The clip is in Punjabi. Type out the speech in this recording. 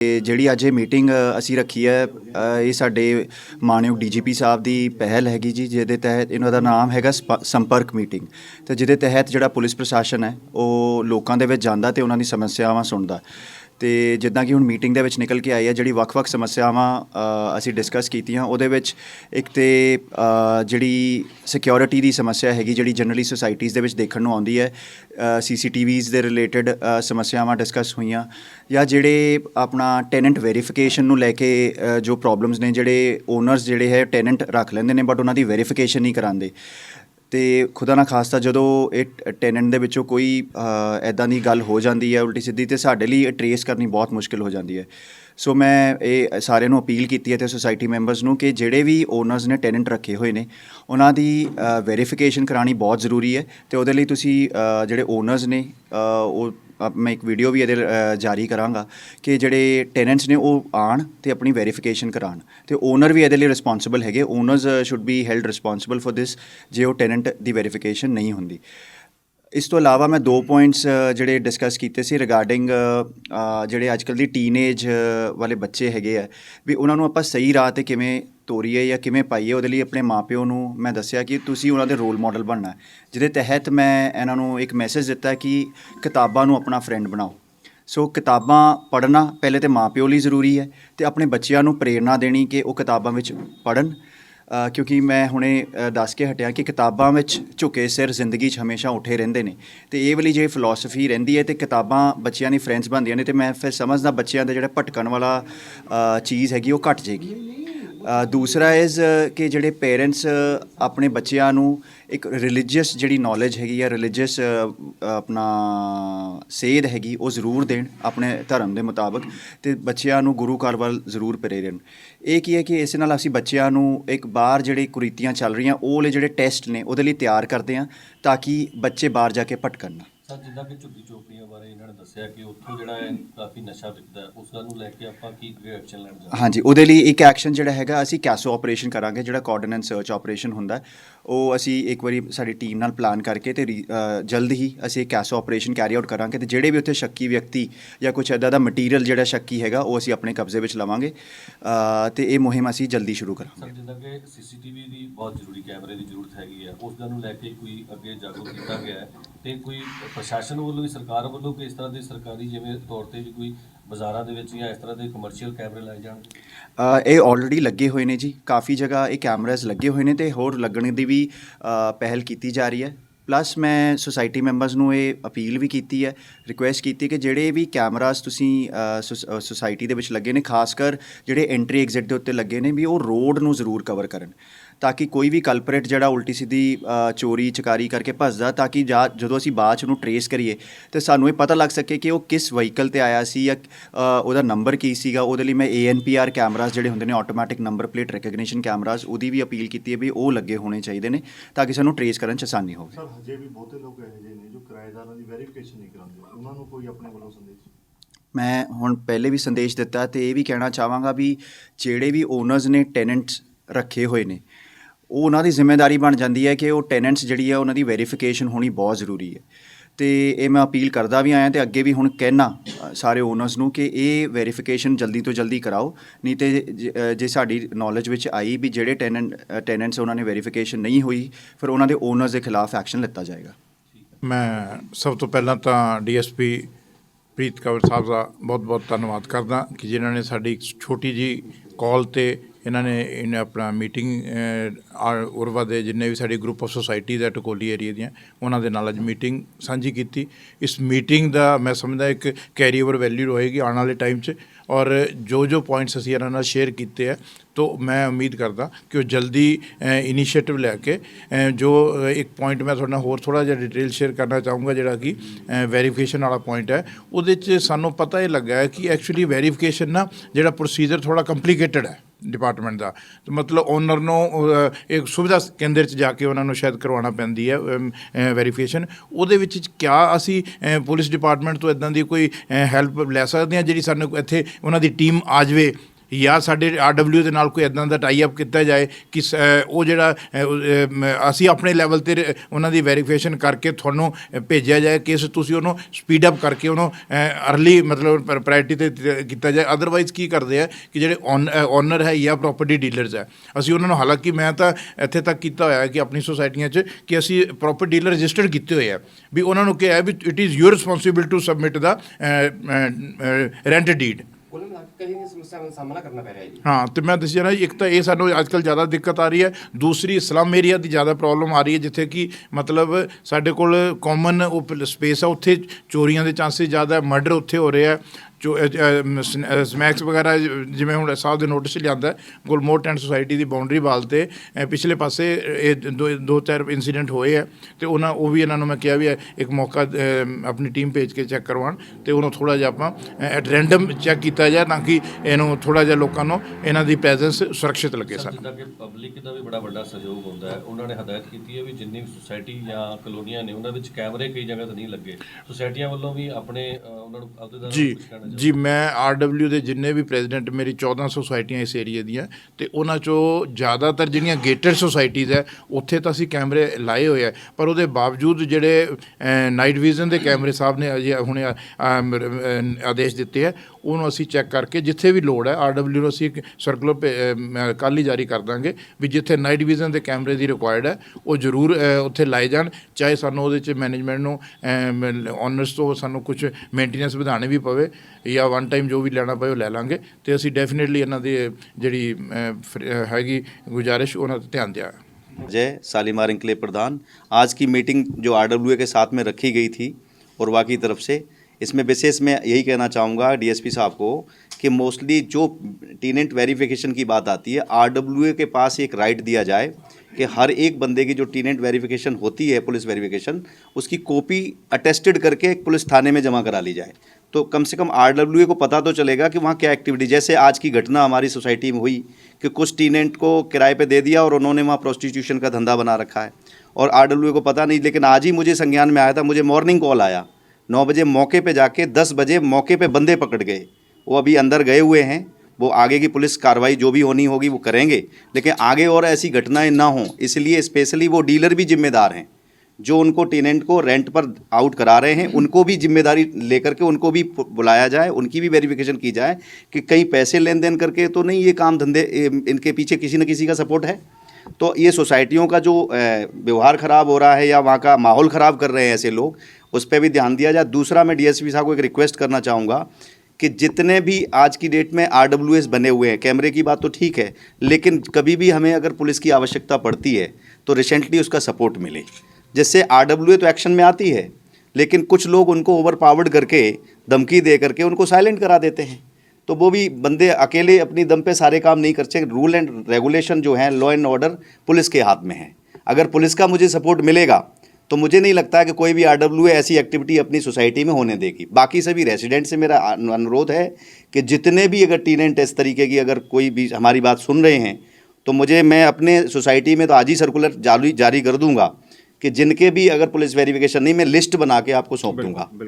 ਤੇ ਜਿਹੜੀ ਅੱਜ ਇਹ ਮੀਟਿੰਗ ਅਸੀਂ ਰੱਖੀ ਹੈ ਅ, ਇਹ ਸਾਡੇ ਮਾਨਯੋਗ ਡੀਜੀਪੀ ਸਾਹਿਬ ਦੀ ਪਹਿਲ ਹੈਗੀ ਜੀ ਜਿਹਦੇ ਤਹਿਤ ਇਹਨਾਂ ਦਾ ਨਾਮ ਹੈਗਾ ਸਪ- ਸੰਪਰਕ ਮੀਟਿੰਗ। ਤੇ ਜਿਹਦੇ ਤਹਿਤ ਜਿਹੜਾ ਪੁਲਿਸ ਪ੍ਰਸ਼ਾਸਨ ਹੈ ਉਹ ਲੋਕਾਂ ਦੇ ਵਿੱਚ ਜਾਂਦਾ ਤੇ ਉਹਨਾਂ ਦੀ ਸਮੱਸਿਆਵਾਂ ਸੁਣਦਾ। ਤੇ ਜਿੱਦਾਂ ਕਿ ਹੁਣ ਮੀਟਿੰਗ ਦੇ ਵਿੱਚ ਨਿਕਲ ਕੇ ਆਈ ਹੈ, ਜਿਹੜੀ ਵੱਖ-ਵੱਖ ਸਮੱਸਿਆਵਾਂ ਅਸੀਂ ਡਿਸਕਸ ਕੀਤੀਆਂ, ਉਹਦੇ ਵਿੱਚ ਇੱਕ ਤੇ ਜਿਹੜੀ ਸਿਕਿਉਰਿਟੀ ਦੀ ਸਮੱਸਿਆ ਹੈਗੀ, ਜਿਹੜੀ ਜਨਰਲੀ ਸੁਸਾਇਟੀਜ਼ ਦੇ ਵਿੱਚ ਦੇਖਣ ਨੂੰ ਆਉਂਦੀ ਹੈ ਸੀਸੀਟੀਵੀਜ਼ ਦੇ ਰਿਲੇਟਡ ਸਮੱਸਿਆਵਾਂ ਡਿਸਕਸ ਹੋਈਆਂ, ਜਾਂ ਜਿਹੜੇ ਆਪਣਾ ਟੈਨੈਂਟ ਵੈਰੀਫਿਕੇਸ਼ਨ ਨੂੰ ਲੈ ਕੇ ਜੋ ਪ੍ਰੋਬਲਮਸ ਨੇ, ਜਿਹੜੇ ਓਨਰਸ ਜਿਹੜੇ ਹੈ ਟੈਨੈਂਟ ਰੱਖ ਲੈਂਦੇ ਨੇ ਬਟ ਉਹਨਾਂ ਦੀ ਵੈਰੀਫਿਕੇਸ਼ਨ ਨਹੀਂ ਕਰਾਉਂਦੇ। ਤੇ ਖੁਦਾ ਨਾ ਖਾਸਤਾ ਜਦੋਂ ਇਹ ਟੈਨੈਂਟ ਦੇ ਵਿੱਚੋਂ ਕੋਈ ਐਦਾਂ ਦੀ ਗੱਲ ਹੋ ਜਾਂਦੀ ਹੈ ਉਲਟੀ ਸਿੱਧੀ ਤੇ ਸਾਡੇ ਲਈ ਇਹ ਟਰੇਸ ਕਰਨੀ ਬਹੁਤ ਮੁਸ਼ਕਿਲ ਹੋ ਜਾਂਦੀ ਹੈ। ਸੋ ਮੈਂ ਇਹ ਸਾਰਿਆਂ ਨੂੰ ਅਪੀਲ ਕੀਤੀ ਹੈ ਤੇ ਸੋਸਾਇਟੀ ਮੈਂਬਰਸ ਨੂੰ ਕਿ ਜਿਹੜੇ ਵੀ ਓਨਰਸ ਨੇ ਟੈਨੈਂਟ ਰੱਖੇ ਹੋਏ ਨੇ, ਉਹਨਾਂ ਦੀ ਵੈਰੀਫਿਕੇਸ਼ਨ ਕਰਾਣੀ ਬਹੁਤ ਜ਼ਰੂਰੀ ਹੈ ਤੇ ਉਹਦੇ ਲਈ ਤੁਸੀਂ ਜਿਹੜੇ ਓਨਰਸ ਨੇ ਉਹ ਮੈਂ ਇੱਕ ਵੀਡੀਓ ਵੀ ਇਹਦੇ ਜਾਰੀ ਕਰਾਂਗਾ ਕਿ ਜਿਹੜੇ ਟੈਨੈਂਟਸ ਨੇ ਉਹ ਆਣ ਤੇ ਆਪਣੀ ਵੈਰੀਫਿਕੇਸ਼ਨ ਕਰਾਣ ਤੇ ਓਨਰ ਵੀ ਇਹਦੇ ਲਈ ਰਿਸਪੌਂਸਿਬਲ ਹੈਗੇ। Owners should be held responsible for this ਜੇ ਉਹ ਟੈਨੈਂਟ ਦੀ ਵੈਰੀਫਿਕੇਸ਼ਨ ਨਹੀਂ ਹੁੰਦੀ। ਇਸ ਤੋਂ ਇਲਾਵਾ ਮੈਂ ਦੋ ਪੁਆਇੰਟਸ ਜਿਹੜੇ ਡਿਸਕਸ ਕੀਤੇ ਸੀ ਰਿਗਾਰਡਿੰਗ ਜਿਹੜੇ ਅੱਜਕੱਲ ਦੀ ਟੀਨੇਜ ਵਾਲੇ ਬੱਚੇ ਹੈਗੇ ਆ, ਵੀ ਉਹਨਾਂ ਨੂੰ ਆਪਾਂ ਸਹੀ ਰਾਹ ਤੇ ਕਿਵੇਂ ਤੋਰੀਏ ਜਾਂ ਕਿਵੇਂ ਪਾਈਏ ਉਹਦੇ ਲਈ ਆਪਣੇ ਮਾਪਿਓ ਨੂੰ ਮੈਂ ਦੱਸਿਆ ਕਿ ਤੁਸੀਂ ਉਹਨਾਂ ਦੇ ਰੋਲ ਮਾਡਲ ਬਣਨਾ ਜਿਹਦੇ ਤਹਿਤ ਮੈਂ ਇਹਨਾਂ ਨੂੰ ਇੱਕ ਮੈਸੇਜ ਦਿੱਤਾ ਕਿ ਕਿਤਾਬਾਂ ਨੂੰ ਆਪਣਾ ਫਰੈਂਡ ਬਣਾਓ। ਸੋ ਕਿਤਾਬਾਂ ਪੜ੍ਹਨਾ ਪਹਿਲੇ ਤੇ ਮਾਪਿਓ ਲਈ ਜ਼ਰੂਰੀ ਹੈ ਤੇ ਆਪਣੇ ਬੱਚਿਆਂ ਨੂੰ ਪ੍ਰੇਰਣਾ ਦੇਣੀ ਕਿ ਉਹ ਕਿਤਾਬਾਂ ਵਿੱਚ ਪੜ੍ਹਨ। ਕਿਉਂਕਿ ਮੈਂ ਹੁਣੇ ਦੱਸ ਕੇ ਹਟਿਆ ਕਿ ਕਿਤਾਬਾਂ ਵਿੱਚ ਝੁਕੇ ਸਿਰ ਜ਼ਿੰਦਗੀ 'ਚ ਹਮੇਸ਼ਾ ਉੱਠੇ ਰਹਿੰਦੇ ਨੇ। ਤੇ ਇਹ ਵਾਲੀ ਜੇ ਫਿਲਾਸਫੀ ਰਹਿੰਦੀ ਹੈ ਤੇ ਕਿਤਾਬਾਂ ਬੱਚਿਆਂ ਦੀ ਫਰੈਂਡਸ ਬਣਦੀਆਂ ਨੇ ਤੇ ਮੈਂ ਫਿਰ ਸਮਝਦਾ ਬੱਚਿਆਂ ਦਾ ਜਿਹੜਾ ਭਟਕਣ ਵਾਲਾ ਚੀਜ਼ ਹੈਗੀ ਉਹ ਘਟ ਜਾਏਗੀ। ਦੂਸਰਾ ਇਜ਼ ਕਿ ਜਿਹੜੇ ਪੇਰੈਂਟਸ ਆਪਣੇ ਬੱਚਿਆਂ ਨੂੰ ਇੱਕ ਰਿਲੀਜੀਅਸ ਜਿਹੜੀ ਨੌਲੇਜ ਹੈਗੀ ਆ ਰਿਲੀਜੀਅਸ ਆਪਣਾ ਸੇਧ ਹੈਗੀ, ਉਹ ਜ਼ਰੂਰ ਦੇਣ ਆਪਣੇ ਧਰਮ ਦੇ ਮੁਤਾਬਕ ਤੇ ਬੱਚਿਆਂ ਨੂੰ ਗੁਰੂ ਘਰ ਵੱਲ ਜ਼ਰੂਰ ਪ੍ਰੇਰਨ ਇਹ ਕੀ ਹੈ ਕਿ ਇਸ ਨਾਲ ਅਸੀਂ ਬੱਚਿਆਂ ਨੂੰ ਇੱਕ ਬਾਹਰ ਜਿਹੜੇ ਕੁਰੀਤੀਆਂ ਚੱਲ ਰਹੀਆਂ, ਉਹ ਵਾਲੇ ਜਿਹੜੇ ਟੈਸਟ ਨੇ, ਉਹਦੇ ਲਈ ਤਿਆਰ ਕਰਦੇ ਹਾਂ, ਤਾਂ ਕਿ ਬੱਚੇ ਬਾਹਰ ਜਾ ਕੇ ਭਟਕਣ ਨਾ। ਸਰ ਜਿੱਦਾਂ ਕਿ ਝੁੱਗੀ ਚੋਪੜੀਆਂ ਬਾਰੇ ਇਹਨਾਂ ਨੇ ਦੱਸਿਆ ਕਿ ਉੱਥੋਂ ਜਿਹੜਾ ਹੈ ਕਾਫੀ ਨਸ਼ਾ ਵਿਕਦਾ ਹੈ, ਉਸ ਗੱਲ ਨੂੰ ਲੈ ਕੇ ਆਪਾਂ ਕੀ ਐਕਸ਼ਨ ਲੈਣ ਜਾ ਰਹੇ ਹਾਂ ਹਾਂਜੀ, ਉਹਦੇ ਲਈ ਇੱਕ ਐਕਸ਼ਨ ਜਿਹੜਾ ਹੈਗਾ, ਅਸੀਂ ਕੈਸੋ ਆਪਰੇਸ਼ਨ ਕਰਾਂਗੇ, ਜਿਹੜਾ ਕੋਆਰਡੀਨੇਟ ਸਰਚ ਆਪਰੇਸ਼ਨ ਹੁੰਦਾ ਹੈ। ਉਹ ਅਸੀਂ ਇੱਕ ਵਾਰੀ ਸਾਡੀ ਟੀਮ ਨਾਲ ਪਲਾਨ ਕਰਕੇ ਤੇ ਜਲਦ ਹੀ ਅਸੀਂ ਕੈਸੋ ਆਪਰੇਸ਼ਨ ਕੈਰੀ ਆਊਟ ਕਰਾਂਗੇ ਤੇ ਜਿਹੜੇ ਵੀ ਉੱਥੇ ਸ਼ੱਕੀ ਵਿਅਕਤੀ ਜਾਂ ਕੁਝ ਐਦਾਂ ਦਾ ਮਟੀਰੀਅਲ ਜਿਹੜਾ ਸ਼ੱਕੀ ਹੈਗਾ ਉਹ ਅਸੀਂ ਆਪਣੇ ਕਬਜ਼ੇ ਵਿੱਚ ਲਵਾਂਗੇ। ਅ, ਤੇ ਇਹ ਮੁਹਿੰਮ ਅਸੀਂ ਜਲਦੀ ਸ਼ੁਰੂ ਕਰਾਂਗੇ। ਸਰ ਜਿੱਦਾਂ ਕਿ ਸੀਸੀਟੀਵੀ ਦੀ ਬਹੁਤ ਜ਼ਰੂਰੀ ਕੈਮਰੇ ਦੀ ਜ਼ਰੂਰਤ ਹੈਗੀ ਹੈ ਉਸ ਗੱਲ ਨੂੰ ਲੈ ਕੇ ਕੋਈ ਅੱਗੇ ਜਾਗਰੂਕ ਕੀਤਾ ਗਿਆ ਹੈ ਤੇ ਕੋਈ ਪ੍ਰਸ਼ਾਸਨ ਵੱਲੋਂ ਵੀ ਸਰਕਾਰ ਵੱਲੋਂ ਕਿ ਇਸ ਤਰ੍ਹਾਂ ਦੀ ਸਰਕਾਰੀ ਜਿਵੇਂ ਤੌਰ ਤੇ ਵੀ ਕੋਈ ਬਾਜ਼ਾਰਾਂ ਦੇ ਵਿੱਚ ਜਾਂ ਇਸ ਤਰ੍ਹਾਂ ਦੇ ਕਮਰਸ਼ੀਅਲ ਕੈਮਰੇ ਲਾਏ ਜਾਣ? ਅ, ਇਹ ਆਲਰੇਡੀ ਲੱਗੇ ਹੋਏ ਨੇ ਜੀ। ਕਾਫੀ ਜਗ੍ਹਾ ਇਹ ਕੈਮਰਾਜ਼ ਲੱਗੇ ਹੋਏ ਨੇ ਤੇ ਹੋਰ ਲੱਗਣ ਦੀ ਵੀ ਅ, ਪਹਿਲ ਕੀਤੀ ਜਾ ਰਹੀ ਹੈ। ਪਲੱਸ ਮੈਂ ਸੁਸਾਇਟੀ ਮੈਂਬਰਸ ਨੂੰ ਇਹ ਅਪੀਲ ਵੀ ਕੀਤੀ ਹੈ ਰਿਕੁਐਸਟ ਕੀਤੀ ਕਿ ਜਿਹੜੇ ਵੀ ਕੈਮਰਾਜ਼ ਤੁਸੀਂ ਸੁਸਾਇਟੀ ਦੇ ਵਿੱਚ ਲੱਗੇ ਨੇ ਖਾਸ ਕਰ ਜਿਹੜੇ ਐਂਟਰੀ ਐਗਜ਼ਿਟ ਦੇ ਉੱਤੇ ਲੱਗੇ ਨੇ ਵੀ ਉਹ ਰੋਡ ਨੂੰ ਜ਼ਰੂਰ ਕਵਰ ਕਰਨ। ਤਾਂ ਕਿ ਕੋਈ ਵੀ ਕਲਪਰੇਟ ਜਿਹੜਾ ਉਲਟੀ ਸਿੱਧੀ ਚੋਰੀ ਚਕਾਰੀ ਕਰਕੇ ਭੱਜਦਾ ਤਾਂ ਕਿ ਜਦੋਂ ਅਸੀਂ ਬਾਅਦ ਚ ਉਹਨੂੰ ਟਰੇਸ ਕਰੀਏ ਤੇ ਸਾਨੂੰ ਇਹ ਪਤਾ ਲੱਗ ਸਕੇ ਕਿ ਉਹ ਕਿਸ ਵਹੀਕਲ ਤੇ ਆਇਆ ਸੀ ਜਾਂ ਉਹਦਾ ਨੰਬਰ ਕੀ ਸੀਗਾ। ਉਹਦੇ ਲਈ ਮੈਂ ANPR ਕੈਮਰਾਜ਼ ਜਿਹੜੇ ਹੁੰਦੇ ਨੇ automatic number plate recognition cameras ਉਹਦੀ ਵੀ ਅਪੀਲ ਕੀਤੀ ਹੈ ਵੀ ਉਹ ਲੱਗੇ ਹੋਣੇ ਚਾਹੀਦੇ ਨੇ ਤਾਂ ਕਿ ਸਾਨੂੰ ਟਰੇਸ ਕਰਨ ਚ ਆਸਾਨੀ ਹੋਵੇ। ਸਰ ਹਜੇ ਵੀ ਬਹੁਤੇ ਲੋਕ ਇਹੋ ਜਿਹੇ ਨੇ ਜੋ ਕਿਰਾਏਦਾਰਾਂ ਦੀ ਵੈਰੀਫਿਕੇਸ਼ਨ ਨਹੀਂ ਕਰਾਉਂਦੇ। ਉਹਨਾਂ ਨੂੰ ਕੋਈ ਆਪਣੇ ਵੱਲੋਂ ਸੰਦੇਸ਼? ਮੈਂ ਹੁਣ ਪਹਿਲੇ ਵੀ ਸੰਦੇਸ਼ ਦਿੱਤਾ ਤੇ ਇਹ ਵੀ ਕਹਿਣਾ ਚਾਹਾਂਗਾ ਵੀ ਜਿਹੜੇ ਵੀ ਓਨਰਸ ਨੇ ਟੈਨੈਂਟਸ ਰੱਖੇ ਹੋਏ ਨੇ ਉਹ ਉਹਨਾਂ ਦੀ ਜ਼ਿੰਮੇਵਾਰੀ ਬਣ ਜਾਂਦੀ ਹੈ ਕਿ ਉਹ ਟੈਨੈਂਟਸ ਜਿਹੜੀ ਹੈ ਉਹਨਾਂ ਦੀ ਵੈਰੀਫਿਕੇਸ਼ਨ ਹੋਣੀ ਬਹੁਤ ਜ਼ਰੂਰੀ ਹੈ। ਤੇ ਇਹ ਮੈਂ ਅਪੀਲ ਕਰਦਾ ਵੀ ਆਇਆ ਤੇ ਅੱਗੇ ਵੀ ਹੁਣ ਕਹਿਣਾ ਸਾਰੇ ਓਨਰਸ ਨੂੰ ਕਿ ਇਹ ਵੈਰੀਫਿਕੇਸ਼ਨ ਜਲਦੀ ਤੋਂ ਜਲਦੀ ਕਰਾਓ, ਨਹੀਂ ਤੇ ਜੇ ਸਾਡੀ ਨੌਲੇਜ ਵਿੱਚ ਆਈ ਵੀ ਜਿਹੜੇ ਟੈਨੈਂਟ ਟੈਨੈਂਟਸ ਉਹਨਾਂ ਨੇ ਵੈਰੀਫਿਕੇਸ਼ਨ ਨਹੀਂ ਹੋਈ, ਫਿਰ ਉਹਨਾਂ ਦੇ ਓਨਰਸ ਦੇ ਖਿਲਾਫ ਐਕਸ਼ਨ ਲਿੱਤਾ ਜਾਏਗਾ। ਮੈਂ ਸਭ ਤੋਂ ਪਹਿਲਾਂ ਤਾਂ ਡੀਐਸਪੀ ਪ੍ਰੀਤ ਕਵਰ ਸਾਹਿਬ ਦਾ ਬਹੁਤ-ਬਹੁਤ ਧੰਨਵਾਦ ਕਰਦਾ ਕਿ ਜਿਨ੍ਹਾਂ ਨੇ ਸਾਡੀ ਇੱਕ ਛੋਟੀ ਜੀ ਕਾਲ ਤੇ ਇਹਨਾਂ ਨੇ ਇਹਨੇ ਆਪਣਾ ਮੀਟਿੰਗ ਆ ਉਰਵਾ ਦੇ ਜਿੰਨੇ ਵੀ ਸਾਡੀ ਗਰੁੱਪ ਆਫ ਸੁਸਾਇਟੀਜ਼ ਹੈ ਟਕੋਲੀ ਏਰੀਆ ਦੀਆਂ, ਉਹਨਾਂ ਦੇ ਨਾਲ ਅੱਜ ਮੀਟਿੰਗ ਸਾਂਝੀ ਕੀਤੀ। ਇਸ ਮੀਟਿੰਗ ਦਾ ਮੈਂ ਸਮਝਦਾ ਇੱਕ ਕੈਰੀ ਓਵਰ ਵੈਲਿਊ ਹੋਏਗੀ ਆਉਣ ਵਾਲੇ ਟਾਈਮ 'ਚ ਔਰ ਜੋ ਜੋ ਪੁਆਇੰਟਸ ਅਸੀਂ ਇਹਨਾਂ ਨਾਲ ਸ਼ੇਅਰ ਕੀਤੇ ਆ, ਤੋ ਮੈਂ ਉਮੀਦ ਕਰਦਾ ਕਿ ਉਹ ਜਲਦੀ ਇਨੀਸ਼ੀਏਟਿਵ ਲੈ ਕੇ ਜੋ ਇੱਕ ਪੁਆਇੰਟ ਮੈਂ ਤੁਹਾਡੇ ਨਾਲ ਹੋਰ ਥੋੜਾ ਜਿਹਾ ਡਿਟੇਲ ਸ਼ੇਅਰ ਕਰਨਾ ਚਾਹੂੰਗਾ, ਜਿਹੜਾ ਕਿ ਵੈਰੀਫਿਕੇਸ਼ਨ ਵਾਲਾ ਪੁਆਇੰਟ ਹੈ, ਉਹਦੇ 'ਚ ਸਾਨੂੰ ਪਤਾ ਇਹ ਲੱਗਾ ਹੈ ਕਿ ਐਕਚੁਅਲੀ ਵੈਰੀਫਿਕੇਸ਼ਨ ਨਾ ਜਿਹੜਾ ਪ੍ਰੋਸੀਜਰ ਥੋੜਾ ਕੰਪਲਿਕੇਟਡ ਹੈ। ਡਿਪਾਰਟਮੈਂਟ ਦਾ। ਤੇ ਮਤਲਬ ਓਨਰ ਨੂੰ ਇੱਕ ਸੁਵਿਧਾ ਕੇਂਦਰ 'ਚ ਜਾ ਕੇ ਉਹਨਾਂ ਨੂੰ ਸ਼ਾਇਦ ਕਰਵਾਉਣਾ ਪੈਂਦੀ ਹੈ ਵੈਰੀਫਿਕੇਸ਼ਨ ਉਹਦੇ ਵਿੱਚ ਕਿਆ ਅਸੀਂ ਪੁਲਿਸ ਡਿਪਾਰਟਮੈਂਟ ਤੋਂ ਇਦਾਂ ਦੀ ਕੋਈ ਹੈਲਪ ਲੈ ਸਕਦੇ ਹਾਂ ਜਿਹੜੀ ਸਾਨੂੰ ਇੱਥੇ ਉਹਨਾਂ ਦੀ ਟੀਮ ਆ ਜਾਵੇ? ਜਾਂ ਸਾਡੇ ਆਰਡਬਲਯੂ ਦੇ ਨਾਲ ਕੋਈ ਇਦਾਂ ਦਾ ਟਾਈ ਅਪ ਕੀਤਾ ਜਾਏ ਕਿ ਸ- ਉਹ ਜਿਹੜਾ ਅਸੀਂ ਆਪਣੇ ਲੈਵਲ ਤੇ ਉਹਨਾਂ ਦੀ ਵੈਰੀਫਿਕੇਸ਼ਨ ਕਰਕੇ ਤੁਹਾਨੂੰ ਭੇਜਿਆ ਜਾਏ ਕਿ ਤੁਸੀਂ ਉਹਨੂੰ ਸਪੀਡ ਅਪ ਕਰਕੇ ਉਹਨੂੰ ਅਰਲੀ ਮਤਲਬ ਪ੍ਰਾਇੋਰਟੀ ਤੇ ਕੀਤਾ ਜਾਏ। ਅਦਰਵਾਈਜ਼ ਕੀ ਕਰਦੇ ਆ ਕਿ ਜਿਹੜੇ ਓਨਰ ਹੈ ਜਾਂ ਪ੍ਰਾਪਰਟੀ ਡੀਲਰਸ ਹੈ, ਅਸੀਂ ਉਹਨਾਂ ਨੂੰ ਹਾਲਾਂਕਿ ਮੈਂ ਤਾਂ ਇੱਥੇ ਤੱਕ ਕੀਤਾ ਹੋਇਆ ਕਿ ਆਪਣੀ ਸੋਸਾਇਟੀਆਂ 'ਚ ਕਿ ਅਸੀਂ ਪ੍ਰੋਪਰ ਡੀਲਰ ਰਜਿਸਟਰਡ ਕੀਤੇ ਹੋਏ ਆ, ਵੀ ਉਹਨਾਂ ਨੂੰ ਕਿਹਾ ਵੀ it is your responsible to submit the rent deed ਕੁੱਲ ਮਿਲਾ ਕੇ ਕਈ ਸਮੱਸਿਆਵਾਂ ਦਾ ਸਾਹਮਣਾ ਕਰਨਾ ਪੈ ਰਿਹਾ ਜੀ। ਹਾਂ ਤੇ ਮੈਂ ਦੱਸਿਆ ਨਾ ਜੀ, ਇੱਕ ਤਾਂ ਇਹ ਸਾਨੂੰ ਅੱਜਕੱਲ ਜ਼ਿਆਦਾ ਦਿੱਕਤ ਆ ਰਹੀ ਹੈ। ਦੂਸਰੀ ਸਲਮ ਏਰੀਆ ਦੀ ਜ਼ਿਆਦਾ ਪ੍ਰੋਬਲਮ ਆ ਰਹੀ ਹੈ ਜਿੱਥੇ ਕਿ ਮਤਲਬ ਸਾਡੇ ਕੋਲ ਕਾਮਨ ਉਹ ਸਪੇਸ ਆ ਉੱਥੇ ਚੋਰੀਆਂ ਦੇ ਚਾਂਸਸ ਜ਼ਿਆਦਾ ਮਰਡਰ ਉੱਥੇ ਹੋ ਰਿਹਾ ਜੋ ਸਮੈਕਸ ਵਗੈਰਾ ਜਿਵੇਂ ਹੁਣ ਸਾਹਿਬ ਦੇ ਨੋਟਿਸ ਲਿਆਂਦਾ ਗੁਲਮੋਰ ਟੈਂਟ ਸੁਸਾਇਟੀ ਦੀ ਬਾਉਂਡਰੀ ਵਾਲ ਤੇ ਪਿਛਲੇ ਪਾਸੇ ਇਹ ਦੋ ਦੋ ਚਾਰ ਇਨਸੀਡੈਂਟ ਹੋਏ ਆ ਤੇ ਉਹਨਾਂ ਉਹ ਵੀ ਇਹਨਾਂ ਨੂੰ ਮੈਂ ਕਿਹਾ ਵੀ ਇੱਕ ਮੌਕਾ ਆਪਣੀ ਟੀਮ ਭੇਜ ਕੇ ਚੈੱਕ ਕਰਵਾਉਣ ਤੇ ਉਹਨੂੰ ਥੋੜਾ ਜਿਹਾ ਆਪਾਂ ਐਟ ਰੈਂਡਮ ਚੈੱਕ ਕੀਤਾ ਜਾਏ ਤਾਂ ਕਿ ਇਹਨੂੰ ਥੋੜਾ ਜਿਹਾ ਲੋਕਾਂ ਨੂੰ ਇਹਨਾਂ ਦੀ ਪ੍ਰੈਜ਼ੈਂਸ ਸੁਰੱਖਿਅਤ ਲੱਗੇ ਸਰ ਸਾਨੂੰ। ਜਿੱਦਾਂ ਕਿ ਪਬਲਿਕ ਦਾ ਵੀ ਬੜਾ ਵੱਡਾ ਸਹਿਯੋਗ ਹੁੰਦਾ ਹੈ ਉਹਨਾਂ ਨੇ ਹਦਾਇਤ ਕੀਤੀ ਹੈ ਵੀ ਜਿੰਨੀ ਵੀ ਸੁਸਾਇਟੀ ਜਾਂ ਕਲੋਨੀਆਂ ਨੇ ਉਹਨਾਂ ਵਿੱਚ ਕੈਮਰੇ ਕਈ ਜਗ੍ਹਾ ਤੇ ਨਹੀਂ ਲੱਗੇ। ਸੁਸਾਇਟੀਆਂ ਵੱਲੋਂ ਵੀ ਆਪਣੇ ਉਹਨਾਂ ਨੂੰ ਅਹੁਦੇਦਾਰਾਂ ਜੀ ਨੂੰ ਜੀ, ਮੈਂ ਆਰਡਬਲਯੂ ਦੇ ਜਿੰਨੇ ਵੀ ਪ੍ਰੈਜ਼ੀਡੈਂਟ ਮੇਰੀ 14 ਸੁਸਾਇਟੀਆਂ ਇਸ ਏਰੀਆ ਦੀਆਂ ਤੇ ਉਹਨਾਂ ਚੋਂ ਜ਼ਿਆਦਾਤਰ ਜਿਹੜੀਆਂ ਗੇਟਡ ਸੁਸਾਇਟੀਜ਼ ਹੈ, ਉੱਥੇ ਤਾਂ ਅਸੀਂ ਕੈਮਰੇ ਲਾਏ ਹੋਏ ਆ। ਪਰ ਉਹਦੇ ਬਾਵਜੂਦ ਜਿਹੜੇ ਨਾਈਟ ਵਿਜ਼ਨ ਦੇ ਕੈਮਰੇ ਸਾਹਿਬ ਨੇ ਅਜੇ ਹੁਣੇ ਆਦੇਸ਼ ਦਿੱਤੇ ਆ ਉਹਨੂੰ ਅਸੀਂ ਚੈੱਕ ਕਰਕੇ ਜਿੱਥੇ ਵੀ ਲੋੜ ਹੈ ਆਰਡਬਲਯੂ ਨੂੰ ਅਸੀਂ ਇੱਕ ਸਰਕੂਲਰ ਕੱਲ੍ਹ ਹੀ ਜਾਰੀ ਕਰ ਦਾਂਗੇ ਵੀ ਜਿੱਥੇ ਨਾਈਟ ਵਿਜ਼ਨ ਦੇ ਕੈਮਰੇ ਦੀ ਰਿਕੁਆਇਰਡ ਹੈ ਉਹ ਜ਼ਰੂਰ ਅ, ਉੱਥੇ ਲਾਏ ਜਾਣ ਚਾਹੇ ਸਾਨੂੰ ਉਹਦੇ 'ਚ ਮੈਨੇਜਮੈਂਟ ਨੂੰ ਓਨਰਸ ਤੋਂ ਸਾਨੂੰ ਕੁਝ ਮੇਨਟੇਨੈਂਸ ਵਧਾਉਣੀ ਵੀ ਪਵੇ ਜਾਂ ਵਨ ਟਾਈਮ ਜੋ ਵੀ ਲੈਣਾ ਪਏ ਉਹ ਲੈ ਲਾਂਗੇ ਤੇ ਅਸੀਂ ਡੈਫੀਨਿਟਲੀ ਇਹਨਾਂ ਦੀ ਜਿਹੜੀ ਅ, ਫਰ- ਅ, ਹੈਗੀ ਗੁਜ਼ਾਰਿਸ਼ ਉਹਨਾਂ ਤੇ ਧਿਆਨ ਦਿਆ जय सालीमार इंकले प्रधान आज की मीटिंग जो आरडब्ल्यूए के साथ में रखी गई थी और की तरफ से इसमें विशेष मैं यही कहना चाहूँगा डीएसपी साहब को कि मोस्टली जो टीनेंट वेरिफिकेशन की बात आती है आरडब्ल्यूए के पास एक राइट दिया जाए कि हर एक बंदे की जो टीनेंट वेरिफिकेशन होती है, पुलिस वेरिफिकेशन उसकी कॉपी अटेस्टेड करके एक पुलिस थाने में जमा करा ली जाए। तो कम से कम आरडब्ल्यूए को पता तो चलेगा कि वहाँ क्या एक्टिविटी जैसे आज की घटना हमारी सोसाइटी में हुई कि कुछ टीनेंट को किराए पे दे दिया और उन्होंने वहाँ प्रोस्टिट्यूशन का धंधा बना रखा है। और आरडब्ल्यूए को पता नहीं, लेकिन आज ही मुझे संज्ञान में आया था, मुझे मॉर्निंग कॉल आया। नौ बजे मौके पे जाके दस बजे मौके पे बंदे पकड़ गए। वो अभी अंदर गए हुए हैं। वो आगे की पुलिस कार्रवाई जो भी होनी होगी वो करेंगे। लेकिन आगे और ऐसी घटनाएँ ना हों, इसलिए स्पेशली वो डीलर भी जिम्मेदार हैं। जो उनको टेनेंट को रेंट पर आउट करा रहे हैं, उनको भी ज़िम्मेदारी लेकर के उनको भी बुलाया जाए, उनकी भी वेरिफिकेशन की जाए कि कहीं पैसे लेन देन करके तो नहीं, ये काम धंधे इनके पीछे किसी न किसी का सपोर्ट है। तो ये सोसाइटियों का जो व्यवहार ख़राब हो रहा है या वहाँ का माहौल ख़राब कर रहे हैं ऐसे लोग उस पर भी ध्यान दिया जाए। दूसरा, मैं डीएसपी साहब को एक रिक्वेस्ट करना चाहूँगा कि जितने भी आज की डेट में आरडब्ल्यूएस बने हुए हैं कैमरे की बात तो ठीक है, लेकिन कभी भी हमें अगर पुलिस की आवश्यकता पड़ती है तो रिसेंटली उसका सपोर्ट मिले। जिससे आर तो एक्शन में आती है, लेकिन कुछ लोग उनको ओवर पावर्ड करके, धमकी दे करके उनको साइलेंट करा देते हैं। तो वो भी बंदे अकेले अपनी दम पे सारे काम नहीं करते रूल एंड रेगुलेशन जो है लॉ एंड ऑर्डर पुलिस के हाथ में है। अगर पुलिस का मुझे सपोर्ट मिलेगा तो मुझे नहीं लगता कि कोई भी आरडब्ल्यूए ऐसी एक्टिविटी अपनी सोसाइटी में होने देगी। बाकी सभी रेसिडेंट से मेरा अनु- अनुरोध है कि जितने भी अगर टीनेंट इस तरीके की अगर कोई भी हमारी बात सुन रहे हैं तो मुझे मैं अपने सोसाइटी में तो आज ही सर्कुलर जारी जारी कर दूँगा कि जिनके भी अगर पुलिस वेरिफिकेशन नहीं मैं लिस्ट बना के आपको सौंप दूँगा।